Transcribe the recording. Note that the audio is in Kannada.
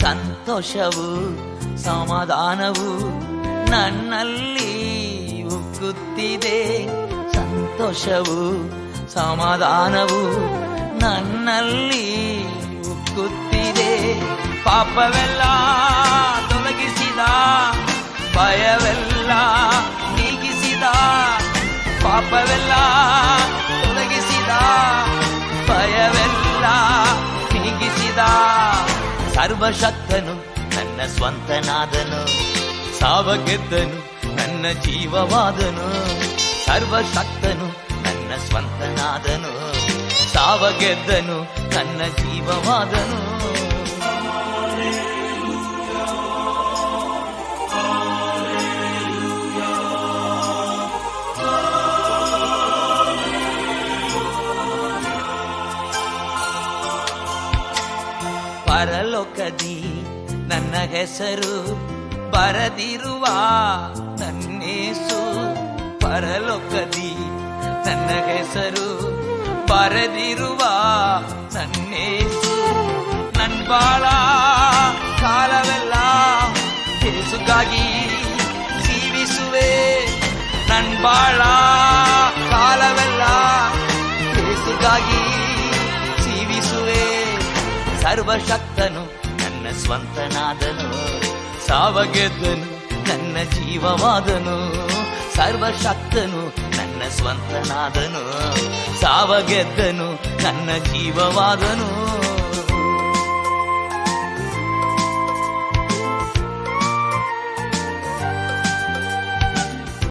ಸಂತೋಷವು ಸಮಾಧಾನವು ನನ್ನಲ್ಲಿ ಉಕ್ಕುತ್ತಿದೆ. ಸಂತೋಷವು ಸಮಾಧಾನವು ನನ್ನಲ್ಲಿ ಉಕ್ಕುತ್ತಿದೆ. ಪಾಪವೆಲ್ಲ ತೊಲಗಿಸಿದ ಭಯವೆಲ್ಲ ನೀಗಿಸಿದ ಪಾಪವೆಲ್ಲ ತೊಲಗಿಸಿದ. ಸರ್ವಶಕ್ತನು ನನ್ನ ಸ್ವಂತನಾದನು ಸಾವ ಗೆದ್ದನು ನನ್ನ ಜೀವವಾದನು. ಸರ್ವಶಕ್ತನು ನನ್ನ ಸ್ವಂತನಾದನು ಸಾವ ಗೆದ್ದನು ನನ್ನ ಜೀವವಾದನು. ಪರಲೋಕದಿ ನನ್ನ ಹೆಸರು ಬರದಿರುವ ನನ್ನೇಸು. ಪರಲೋಕದಿ ನನ್ನ ಹೆಸರು ಬರದಿರುವ ನನ್ನೇಸು. ನನ್ ಬಾಳ ಕಾಲವೆಲ್ಲ ಕೇಸುಗಾಗಿ ಜೀವಿಸುವೆ. ನನ್ ಬಾಳ ಕಾಲವೆಲ್ಲ ಕೇಸುಗಾಗಿ ಜೀವಿಸುವೆ. ಸರ್ವಶಕ್ತನು ನನ್ನ ಸ್ವಂತನಾದನು. ಸಾವಗೆದ್ದನು ನನ್ನ ಜೀವವಾದನು. ಸರ್ವಶಕ್ತನು ನನ್ನ ಸ್ವಂತನಾದನು. ಸಾವಗೆದ್ದನು ನನ್ನ ಜೀವವಾದನು.